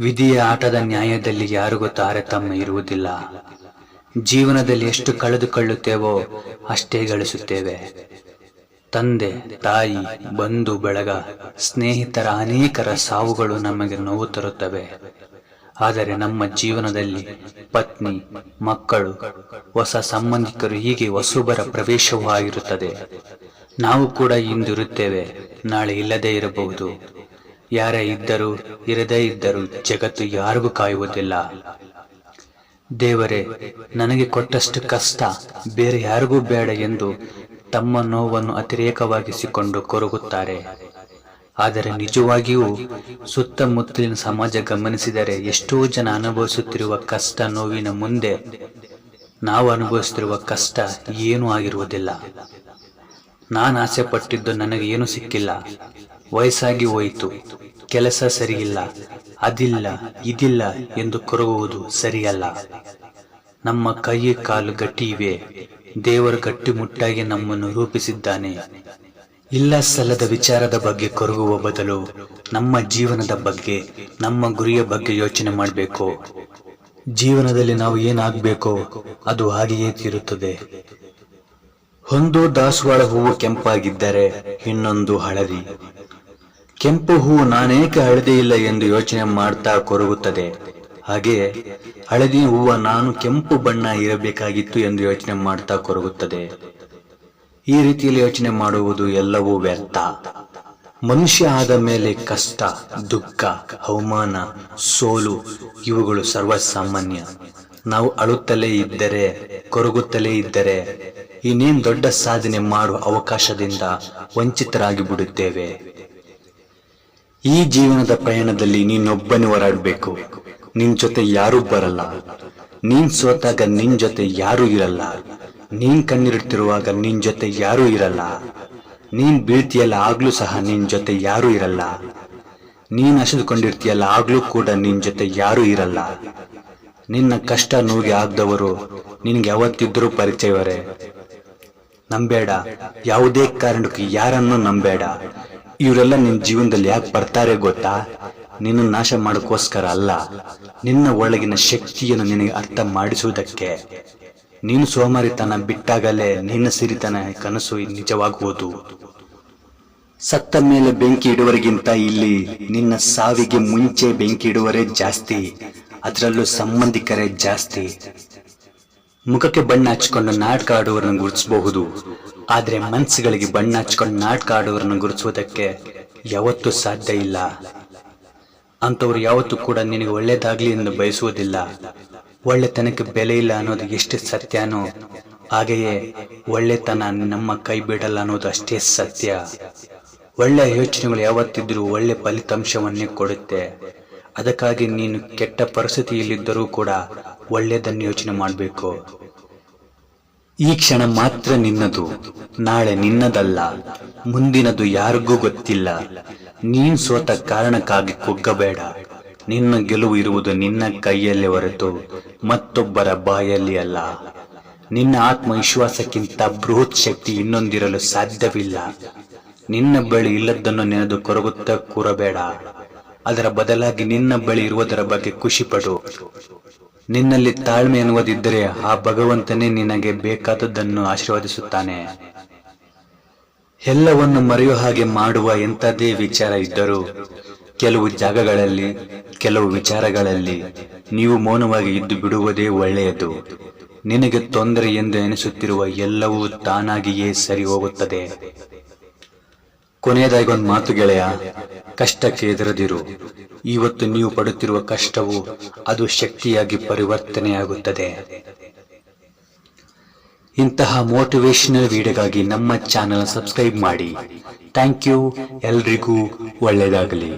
ವಿಧಿಯ ಆಟದ ನ್ಯಾಯದಲ್ಲಿ ಯಾರಿಗೂ ತಾರತಮ್ಯ ಇರುವುದಿಲ್ಲ. ಜೀವನದಲ್ಲಿ ಎಷ್ಟು ಕಳೆದುಕೊಳ್ಳುತ್ತೇವೋ ಅಷ್ಟೇ ಗಳಿಸುತ್ತೇವೆ. ತಂದೆ, ತಾಯಿ, ಬಂಧು, ಬಳಗ, ಸ್ನೇಹಿತರ ಅನೇಕರ ಸಾವುಗಳು ನಮಗೆ ನೋವು ತರುತ್ತವೆ. ಆದರೆ ನಮ್ಮ ಜೀವನದಲ್ಲಿ ಪತ್ನಿ, ಮಕ್ಕಳು, ಹೊಸ ಸಂಬಂಧಿಕರು ಹೀಗೆ ಹೊಸಬರ ಪ್ರವೇಶವೂ ಆಗಿರುತ್ತದೆ. ನಾವು ಕೂಡ ಇಂದಿರುತ್ತೇವೆ. ನಾಳೆ ಇಲ್ಲದೇ ಇರಬಹುದು. ಯಾರೇ ಇದ್ದರೂ, ಇರದೇ ಇದ್ದರೂ ಜಗತ್ತು ಯಾರಿಗೂ ಕಾಯುವುದಿಲ್ಲ. ದೇವರೇ, ನನಗೆ ಕೊಟ್ಟಷ್ಟು ಕಷ್ಟ, ಬೇರೆ ಯಾರಿಗೂ ಬೇಡ ಎಂದು ತಮ್ಮ ನೋವನ್ನು ಅತಿರೇಕವಾಗಿಸಿಕೊಂಡು ಕೊರಗುತ್ತಾರೆ. ಆದರೆ ನಿಜವಾಗಿಯೂ ಸುತ್ತಮುತ್ತಲಿನ ಸಮಾಜ ಗಮನಿಸಿದರೆ ಎಷ್ಟೋ ಜನ ಅನುಭವಿಸುತ್ತಿರುವ ಕಷ್ಟ ನೋವಿನ ಮುಂದೆ ನಾವು ಅನುಭವಿಸುತ್ತಿರುವ ಕಷ್ಟ ಏನೂ ಆಗಿರುವುದಿಲ್ಲ. ನಾನು ಆಸೆ ಪಟ್ಟಿದ್ದು ನನಗೆ ಏನು ಸಿಕ್ಕಿಲ್ಲ. ವಯಸ್ಸಾಗಿ ಹೋಯಿತು. ಕೆಲಸ ಸರಿಯಿಲ್ಲ. ಅದಿಲ್ಲ, ಇದಿಲ್ಲ ಎಂದು ಕೊರಗುವುದು ಸರಿಯಲ್ಲ. ನಮ್ಮ ಕೈ ಕಾಲು ಗಟ್ಟಿ ಇವೆ. ದೇವರು ಗಟ್ಟಿಮುಟ್ಟಾಗಿ ನಮ್ಮನ್ನು ರೂಪಿಸಿದ್ದಾನೆ. ಇಲ್ಲ ಸಲ್ಲದ ವಿಚಾರದ ಬಗ್ಗೆ ಕೊರಗುವ ಬದಲು ನಮ್ಮ ಜೀವನದ ಬಗ್ಗೆ, ನಮ್ಮ ಗುರಿಯ ಬಗ್ಗೆ ಯೋಚನೆ ಮಾಡಬೇಕು. ಜೀವನದಲ್ಲಿ ನಾವು ಏನಾಗಬೇಕೋ ಅದು ಹಾಗೆಯೇ ತೀರುತ್ತದೆ. ಒಂದು ದಾಸವಾಳ ಹೂವು ಕೆಂಪಾಗಿದ್ದರೆ ಇನ್ನೊಂದು ಹಳದಿ. ಕೆಂಪು ಹೂವು ನಾನೇಕೆ ಹಳದಿ ಇಲ್ಲ ಎಂದು ಯೋಚನೆ ಮಾಡ್ತಾ ಕೊರಗುತ್ತದೆ. ಹಾಗೆ ಹಳದಿ ಹೂವು ನಾನು ಕೆಂಪು ಬಣ್ಣ ಇರಬೇಕಾಗಿತ್ತು ಎಂದು ಯೋಚನೆ ಮಾಡ್ತಾ ಕೊರಗುತ್ತದೆ. ಈ ರೀತಿಯಲ್ಲಿ ಯೋಚನೆ ಮಾಡುವುದು ಎಲ್ಲವೂ ವ್ಯರ್ಥ. ಮನುಷ್ಯ ಆದ ಮೇಲೆ ಕಷ್ಟ, ದುಃಖ, ಅವಮಾನ, ಸೋಲು ಇವುಗಳು ಸರ್ವಸಾಮಾನ್ಯ. ನಾವು ಅಳುತ್ತಲೇ ಇದ್ದರೆ, ಕೊರಗುತ್ತಲೇ ಇದ್ದರೆ ಇನ್ನೇನ್ ದೊಡ್ಡ ಸಾಧನೆ ಮಾಡುವ ಅವಕಾಶದಿಂದ ವಂಚಿತರಾಗಿ ಬಿಡುತ್ತೇವೆ. ಈ ಜೀವನದ ಪ್ರಯಾಣದಲ್ಲಿ ನೀನೊಬ್ಬನೇ ಹೋರಾಡಬೇಕು. ನಿನ್ ಜೊತೆ ಯಾರೂ ಬರಲ್ಲ. ನೀನ್ ಸೋತಾಗ ನಿನ್ ಜೊತೆ ಯಾರೂ ಇರಲ್ಲ. ನೀನ್ ಕಣ್ಣಿರುತ್ತಿರುವಾಗ ನಿನ್ ಜೊತೆ ಯಾರೂ ಇರಲ್ಲ. ನೀನ್ ಬೀಳ್ತಿಯಲ್ಲ ಆಗ್ಲೂ ಸಹ ನಿನ್ ಜೊತೆ ಯಾರೂ ಇರಲ್ಲ. ನೀನ್ ಹಸಿದುಕೊಂಡಿರ್ತೀಯಲ್ಲ ಆಗ್ಲೂ ಕೂಡ ನಿನ್ ಜೊತೆ ಯಾರೂ ಇರಲ್ಲ. ನಿನ್ನ ಕಷ್ಟ ನೋವಿಗೆ ಆಗದವರು ನಿನ್ಗೆ ಯಾವತ್ತಿದ್ರೂ ಪರಿಚಯವರೇ. ನಂಬೇಡ. ಯಾವುದೇ ಕಾರಣಕ್ಕೂ ಯಾರನ್ನು ನಂಬೇಡ. ಇವರೆಲ್ಲ ನಿನ್ನ ಜೀವನದಲ್ಲಿ ಯಾಕೆ ಬರ್ತಾರೆ ಗೊತ್ತಾ? ನಿನ್ನ ನಾಶ ಮಾಡೋಕ್ಕೋಸ್ಕರ ಅಲ್ಲ. ನಿನ್ನ ಒಳಗಿನ ಶಕ್ತಿಯನ್ನು ನಿನಗೆ ಅರ್ಥ ಮಾಡಿಸುವುದಕ್ಕೆ. ನೀನು ಸೋಮಾರಿತನ ಬಿಟ್ಟಾಗಲೇ ನಿನ್ನ ಸಿರಿತನ ಕನಸು ನಿಜವಾಗುವುದು. ಸತ್ತ ಮೇಲೆ ಬೆಂಕಿ ಇಡುವರಿಗಿಂತ ಇಲ್ಲಿ ನಿನ್ನ ಸಾವಿಗೆ ಮುಂಚೆ ಬೆಂಕಿ ಇಡುವರೇ ಜಾಸ್ತಿ. ಅದರಲ್ಲೂ ಸಂಬಂಧಿಕರೇ ಜಾಸ್ತಿ. ಮುಖಕ್ಕೆ ಬಣ್ಣ ಹಚ್ಕೊಂಡು ನಾಟಕ ಆಡುವರನ್ನು ಗುರುತಿಸಬಹುದು. ಆದರೆ ಮನಸ್ಸುಗಳಿಗೆ ಬಣ್ಣ ಹಚ್ಕೊಂಡು ನಾಟಕ ಆಡುವರನ್ನು ಗುರುತಿಸುವುದಕ್ಕೆ ಯಾವತ್ತೂ ಸಾಧ್ಯ ಇಲ್ಲ. ಅಂಥವ್ರು ಯಾವತ್ತೂ ಕೂಡ ನಿನಗೆ ಒಳ್ಳೇದಾಗ್ಲಿ ಎಂದು ಬಯಸುವುದಿಲ್ಲ. ಒಳ್ಳೆತನಕ್ಕೆ ಬೆಲೆ ಇಲ್ಲ ಅನ್ನೋದು ಎಷ್ಟು ಸತ್ಯನೋ, ಹಾಗೆಯೇ ಒಳ್ಳೆತನ ನಮ್ಮ ಕೈ ಬಿಡಲ್ಲ ಅನ್ನೋದು ಅಷ್ಟೇ ಸತ್ಯ. ಒಳ್ಳೆಯ ಯೋಚನೆಗಳು ಯಾವತ್ತಿದ್ರೂ ಒಳ್ಳೆ ಫಲಿತಾಂಶವನ್ನೇ ಕೊಡುತ್ತೆ. ಅದಕ್ಕಾಗಿ ನೀನು ಕೆಟ್ಟ ಪರಿಸ್ಥಿತಿಯಲ್ಲಿದ್ದರೂ ಕೂಡ ಒಳ್ಳೆಯದನ್ನು ಯೋಚನೆ ಮಾಡಬೇಕು. ಈ ಕ್ಷಣ ಮಾತ್ರ ನಿನ್ನದು, ನಾಳೆ ನಿನ್ನದಲ್ಲ, ಮುಂದಿನದು ಯಾರಿಗೂ ಗೊತ್ತಿಲ್ಲ. ನೀನ್ ಸೋತ ಕಾರಣಕ್ಕಾಗಿ ಕುಗ್ಗಬೇಡ. ನಿನ್ನ ಗೆಲುವು ಇರುವುದು ನಿನ್ನ ಕೈಯಲ್ಲಿ ಹೊರತು ಮತ್ತೊಬ್ಬರ ಬಾಯಲ್ಲಿ ಅಲ್ಲ. ನಿನ್ನ ಆತ್ಮವಿಶ್ವಾಸಕ್ಕಿಂತ ಬೃಹತ್ ಶಕ್ತಿ ಇನ್ನೊಂದಿರಲು ಸಾಧ್ಯವಿಲ್ಲ. ನಿನ್ನ ಬಳಿ ಇಲ್ಲದನ್ನು ನೆನೆದು ಕೊರಗುತ್ತಾ ಕೂರಬೇಡ. ಅದರ ಬದಲಾಗಿ ನಿನ್ನ ಬಳಿ ಇರುವುದರ ಬಗ್ಗೆ ಖುಷಿಪಡು. ನಿನ್ನಲ್ಲಿ ತಾಳ್ಮೆ ಎನ್ನುವುದಿದ್ದರೆ ಆ ಭಗವಂತನೇ ನಿನಗೆ ಬೇಕಾದದ್ದನ್ನು ಆಶೀರ್ವದಿಸುತ್ತಾನೆ. ಎಲ್ಲವನ್ನು ಮರೆಯುವ ಹಾಗೆ ಮಾಡುವ ಎಂಥದೇ ವಿಚಾರ ಇದ್ದರೂ, ಕೆಲವು ಜಾಗಗಳಲ್ಲಿ, ಕೆಲವು ವಿಚಾರಗಳಲ್ಲಿ ನೀವು ಮೌನವಾಗಿ ಇದ್ದು ಬಿಡುವುದೇ ಒಳ್ಳೆಯದು. ನಿನಗೆ ತೊಂದರೆ ಎಂದು ಎನಿಸುತ್ತಿರುವ ಎಲ್ಲವೂ ತಾನಾಗಿಯೇ ಸರಿ ಹೋಗುತ್ತದೆ ಕೊನೆಯದಾಗಿ ಒಂದು ಮಾತು ಗೆಳೆಯ, ಕಷ್ಟಕ್ಕೆ ಎದುರದಿರು ಇವತ್ತು ನೀವು ಪಡುತ್ತಿರುವ ಕಷ್ಟವು ಅದು ಶಕ್ತಿಯಾಗಿ ಪರಿವರ್ತನೆಯಾಗುತ್ತದೆ. ಇಂತಹ ಮೋಟಿವೇಶನಲ್ ವಿಡಿಯೋಗಾಗಿ ನಮ್ಮ ಚಾನೆಲ್ ಸಬ್ಸ್ಕ್ರೈಬ್ ಮಾಡಿ. Thank you. ಎಲ್ರಿಗೂ ಒಳ್ಳೆಯದಾಗಲಿ.